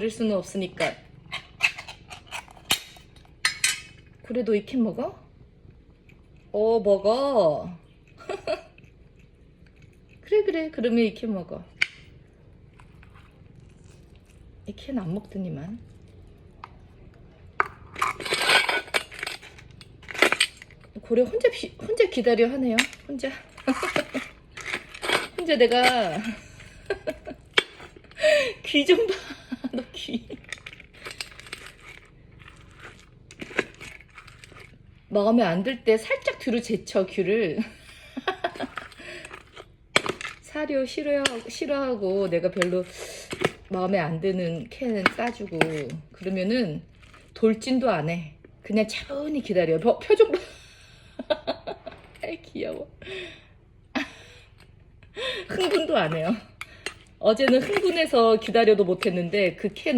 버릴 수는 없으니까. 그래도 이 캔 먹어? 어, 먹어. 그래, 그래. 그러면 이 캔 먹어. 이 캔 안 먹더니만. 고래 혼자 비, 혼자 기다려 하네요. 혼자. 혼자 내가 귀 좀 봐. 너 귀. 마음에 안 들 때 살짝 뒤로 제쳐 귀를. 사료 싫어하고, 싫어하고 내가 별로 마음에 안 드는 캔은 싸주고 그러면은 돌진도 안 해. 그냥 차분히 기다려. 표, 표정 봐. 아이 귀여워. 흥분도 안 해요. 어제는 흥분해서 기다려도 못했는데 그캔